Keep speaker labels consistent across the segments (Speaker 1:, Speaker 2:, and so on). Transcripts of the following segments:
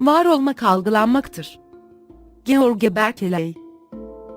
Speaker 1: var olmak algılanmaktır. George Berkeley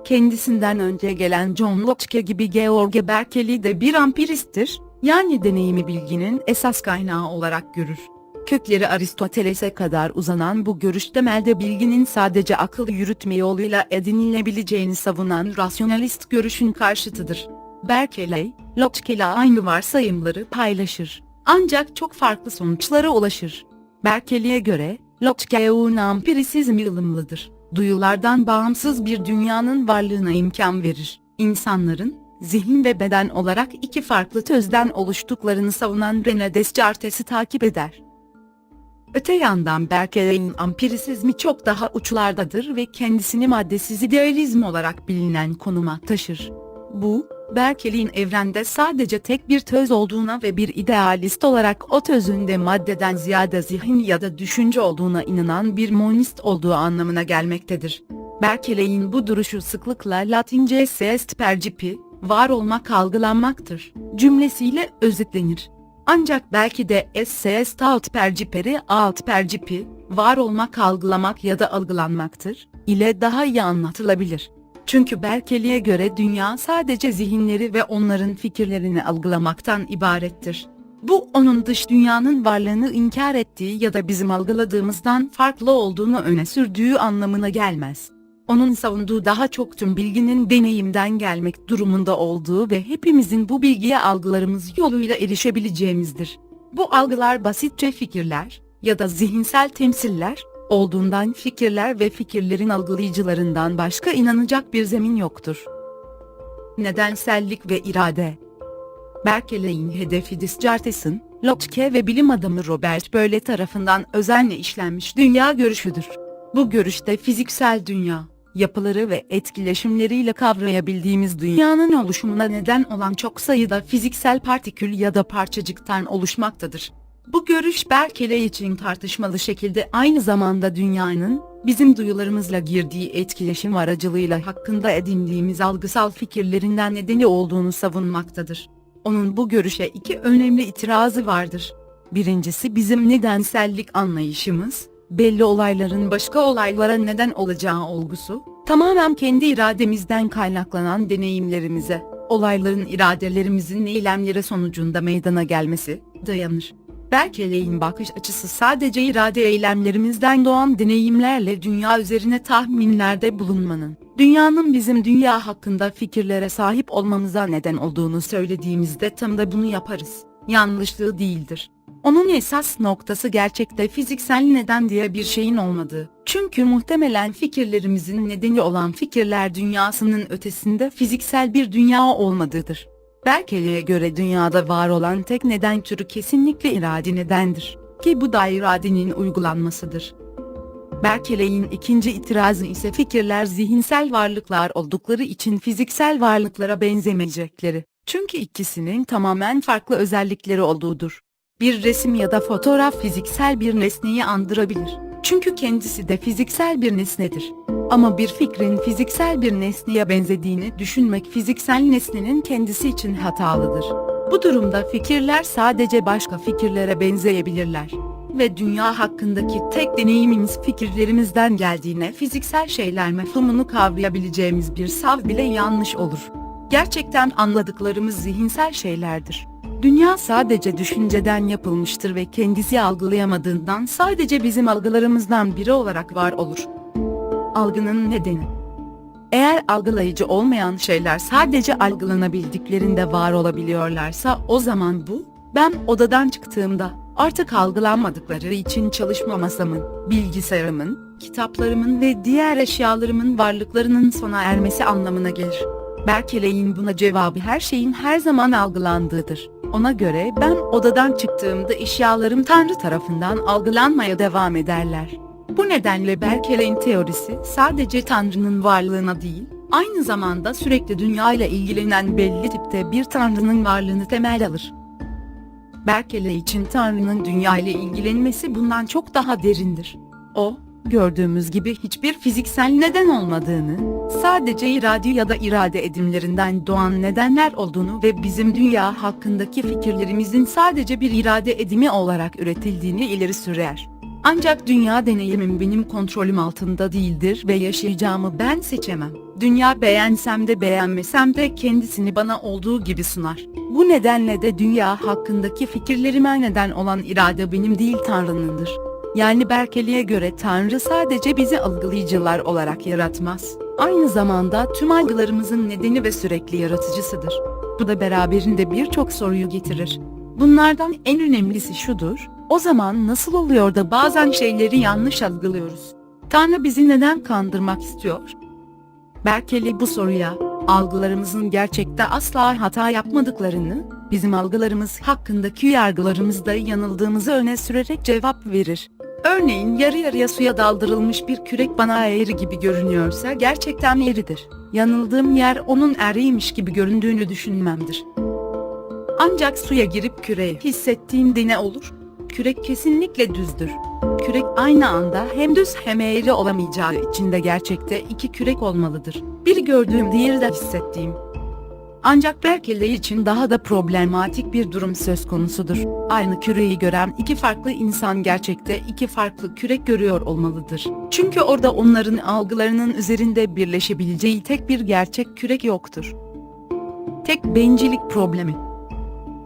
Speaker 1: Kendisinden önce gelen John Locke gibi George Berkeley de bir ampiristtir, yani deneyimi bilginin esas kaynağı olarak görür. Kökleri Aristoteles'e kadar uzanan bu görüş temelde bilginin sadece akıl yürütme yoluyla edinilebileceğini savunan rasyonalist görüşün karşıtıdır. Berkeley, Locke ile aynı varsayımları paylaşır. Ancak çok farklı sonuçlara ulaşır. Berkeley'e göre, Locke'un ampirisizmi ılımlıdır. Duyulardan bağımsız bir dünyanın varlığına imkan verir. İnsanların, zihin ve beden olarak iki farklı tözden oluştuklarını savunan René Descartes'i takip eder. Öte yandan Berkeley'in ampirisizmi çok daha uçlardadır ve kendisini maddesiz idealizm olarak bilinen konuma taşır. Bu, Berkeley'in evrende sadece tek bir töz olduğuna ve bir idealist olarak o tözün de maddeden ziyade zihin ya da düşünce olduğuna inanan bir monist olduğu anlamına gelmektedir. Berkeley'in bu duruşu sıklıkla Latince est percipi, var olmak algılanmaktır, cümlesiyle özetlenir. Ancak belki de esse alt perciperi alt percipi, var olmak algılamak ya da algılanmaktır, ile daha iyi anlatılabilir. Çünkü Berkeley'e göre dünya sadece zihinleri ve onların fikirlerini algılamaktan ibarettir. Bu onun dış dünyanın varlığını inkar ettiği ya da bizim algıladığımızdan farklı olduğunu öne sürdüğü anlamına gelmez. Onun savunduğu daha çok tüm bilginin deneyimden gelmek durumunda olduğu ve hepimizin bu bilgiye algılarımız yoluyla erişebileceğimizdir. Bu algılar basitçe fikirler ya da zihinsel temsiller olduğundan fikirler ve fikirlerin algılayıcılarından başka inanacak bir zemin yoktur. Nedensellik ve irade Berkeley'in hedefi Descartes'in, Locke ve bilim adamı Robert Boyle tarafından özenle işlenmiş dünya görüşüdür. Bu görüşte fiziksel dünya, yapıları ve etkileşimleriyle kavrayabildiğimiz dünyanın oluşumuna neden olan çok sayıda fiziksel partikül ya da parçacıktan oluşmaktadır. Bu görüş Berkeley için tartışmalı şekilde aynı zamanda dünyanın, bizim duyularımızla girdiği etkileşim aracılığıyla hakkında edindiğimiz algısal fikirlerinden nedeni olduğunu savunmaktadır. Onun bu görüşe iki önemli itirazı vardır. Birincisi bizim nedensellik anlayışımız, belli olayların başka olaylara neden olacağı olgusu, tamamen kendi irademizden kaynaklanan deneyimlerimize, olayların iradelerimizin eylemleri sonucunda meydana gelmesi, dayanır. Berkeley'in bakış açısı sadece irade eylemlerimizden doğan deneyimlerle dünya üzerine tahminlerde bulunmanın, dünyanın bizim dünya hakkında fikirlere sahip olmamıza neden olduğunu söylediğimizde tam da bunu yaparız. Yanlışlığı değildir. Onun esas noktası gerçekte fiziksel neden diye bir şeyin olmadığı. Çünkü muhtemelen fikirlerimizin nedeni olan fikirler dünyasının ötesinde fiziksel bir dünya olmadığıdır. Berkeley'e göre dünyada var olan tek neden türü kesinlikle iradi nedendir. Ki bu da iradenin uygulanmasıdır. Berkeley'in ikinci itirazı ise fikirler zihinsel varlıklar oldukları için fiziksel varlıklara benzemeyecekleri. Çünkü ikisinin tamamen farklı özellikleri olduğudur. Bir resim ya da fotoğraf fiziksel bir nesneyi andırabilir. Çünkü kendisi de fiziksel bir nesnedir. Ama bir fikrin fiziksel bir nesneye benzediğini düşünmek fiziksel nesnenin kendisi için hatalıdır. Bu durumda fikirler sadece başka fikirlere benzeyebilirler. Ve dünya hakkındaki tek deneyimimiz fikirlerimizden geldiğine fiziksel şeyler mefhumunu kavrayabileceğimiz bir sav bile yanlış olur. Gerçekten anladıklarımız zihinsel şeylerdir. Dünya sadece düşünceden yapılmıştır ve kendisi algılayamadığından sadece bizim algılarımızdan biri olarak var olur. Algının nedeni Eğer algılayıcı olmayan şeyler sadece algılanabildiklerinde var olabiliyorlarsa o zaman bu, ben odadan çıktığımda artık algılanmadıkları için çalışma masamın, bilgisayarımın, kitaplarımın ve diğer eşyalarımın varlıklarının sona ermesi anlamına gelir. Berkeley'in buna cevabı her şeyin her zaman algılandığıdır. Ona göre ben odadan çıktığımda eşyalarım Tanrı tarafından algılanmaya devam ederler. Bu nedenle Berkeley'in teorisi sadece Tanrı'nın varlığına değil, aynı zamanda sürekli dünya ile ilgilenen belli tipte bir Tanrı'nın varlığını temel alır. Berkeley için Tanrı'nın dünya ile ilgilenmesi bundan çok daha derindir. O, gördüğümüz gibi hiçbir fiziksel neden olmadığını, sadece iradi ya da irade edimlerinden doğan nedenler olduğunu ve bizim dünya hakkındaki fikirlerimizin sadece bir irade edimi olarak üretildiğini ileri sürer. Ancak dünya deneyimim benim kontrolüm altında değildir ve yaşayacağımı ben seçemem. Dünya beğensem de beğenmesem de kendisini bana olduğu gibi sunar. Bu nedenle de dünya hakkındaki fikirlerime neden olan irade benim değil Tanrı'nındır. Yani Berkeli'ye göre Tanrı sadece bizi algılayıcılar olarak yaratmaz. Aynı zamanda tüm algılarımızın nedeni ve sürekli yaratıcısıdır. Bu da beraberinde birçok soruyu getirir. Bunlardan en önemlisi şudur, o zaman nasıl oluyor da bazen şeyleri yanlış algılıyoruz? Tanrı bizi neden kandırmak istiyor? Berkeli bu soruya, algılarımızın gerçekte asla hata yapmadıklarını, bizim algılarımız hakkındaki yargılarımızda yanıldığımızı öne sürerek cevap verir. Örneğin yarı yarıya suya daldırılmış bir kürek bana eğri gibi görünüyorsa gerçekten eğridir. Yanıldığım yer onun eğriymiş gibi göründüğünü düşünmemdir. Ancak suya girip küreği hissettiğimde ne olur? Kürek kesinlikle düzdür. Kürek aynı anda hem düz hem eğri olamayacağı için de gerçekte iki kürek olmalıdır. Biri gördüğüm diğeri de hissettiğim. Ancak Berkeli için daha da problematik bir durum söz konusudur. Aynı küreyi gören iki farklı insan gerçekte iki farklı kürek görüyor olmalıdır. Çünkü orada onların algılarının üzerinde birleşebileceği tek bir gerçek kürek yoktur. Tek bencillik problemi.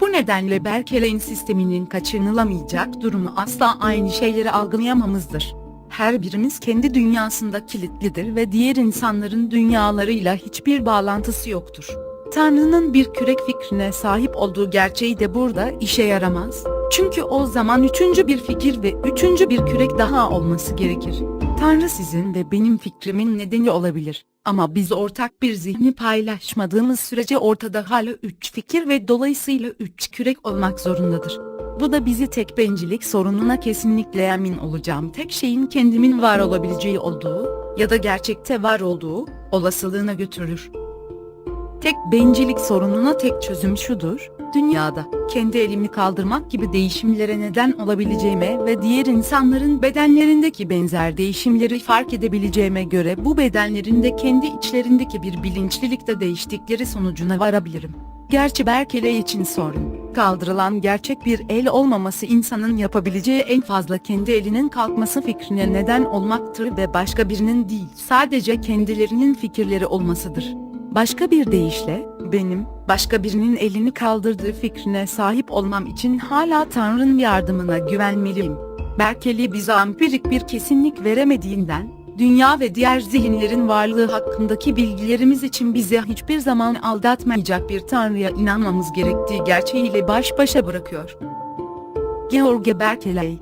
Speaker 1: Bu nedenle Berkeley'in sisteminin kaçınılamayacak durumu asla aynı şeyleri algılayamamızdır. Her birimiz kendi dünyasında kilitlidir ve diğer insanların dünyalarıyla hiçbir bağlantısı yoktur. Tanrı'nın bir kürek fikrine sahip olduğu gerçeği de burada işe yaramaz. Çünkü o zaman üçüncü bir fikir ve üçüncü bir kürek daha olması gerekir. Tanrı sizin ve benim fikrimin nedeni olabilir. Ama biz ortak bir zihni paylaşmadığımız sürece ortada hala üç fikir ve dolayısıyla üç kürek olmak zorundadır. Bu da bizi tek bencillik sorununa kesinlikle emin olacağım tek şeyin kendimin var olabileceği olduğu ya da gerçekte var olduğu olasılığına götürür. Tek bencillik sorununa tek çözüm şudur, dünyada kendi elimi kaldırmak gibi değişimlere neden olabileceğime ve diğer insanların bedenlerindeki benzer değişimleri fark edebileceğime göre bu bedenlerinde kendi içlerindeki bir bilinçlilikte değiştikleri sonucuna varabilirim. Gerçi Berkele için sorun. Kaldırılan gerçek bir el olmaması insanın yapabileceği en fazla kendi elinin kalkması fikrine neden olmaktır ve başka birinin değil sadece kendilerinin fikirleri olmasıdır. Başka bir deyişle, benim, başka birinin elini kaldırdığı fikrine sahip olmam için hala Tanrı'nın yardımına güvenmeliyim. Berkeli bize ampirik bir kesinlik veremediğinden, dünya ve diğer zihinlerin varlığı hakkındaki bilgilerimiz için bizi hiçbir zaman aldatmayacak bir Tanrı'ya inanmamız gerektiği gerçeğiyle baş başa bırakıyor. George Berkeley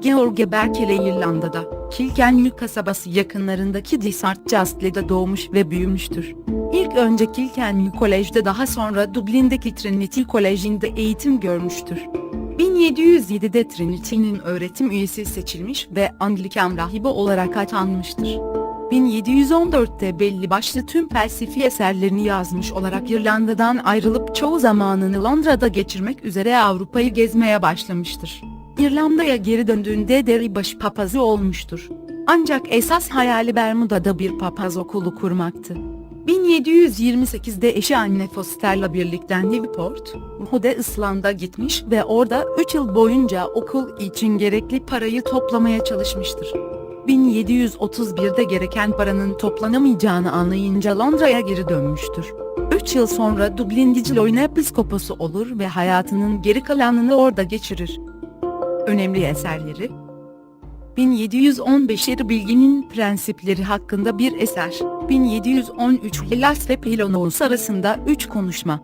Speaker 1: George Berkeley İrlanda'da, Kilkenny kasabası yakınlarındaki Dysart Castle'da doğmuş ve büyümüştür. İlk önce Kilkenny Kolej'de daha sonra Dublin'deki Trinity Koleji'nde eğitim görmüştür. 1707'de Trinity'nin öğretim üyesi seçilmiş ve Anglikan rahibi olarak atanmıştır. 1714'te belli başlı tüm felsefi eserlerini yazmış olarak İrlanda'dan ayrılıp çoğu zamanını Londra'da geçirmek üzere Avrupa'yı gezmeye başlamıştır. İrlanda'ya geri döndüğünde Derry başpapazı olmuştur. Ancak esas hayali Bermuda'da bir papaz okulu kurmaktı. 1728'de eşi anne Foster'la birlikte Newport, Rhode Island'a gitmiş ve orada 3 yıl boyunca okul için gerekli parayı toplamaya çalışmıştır. 1731'de gereken paranın toplanamayacağını anlayınca Londra'ya geri dönmüştür. 3 yıl sonra Dublin Dicloy'un episkoposu olur ve hayatının geri kalanını orada geçirir. Önemli eserleri 1715 Eri Bilginin Prensipleri hakkında bir eser, 1713 Hellas ve Pelonos arasında 3 konuşma,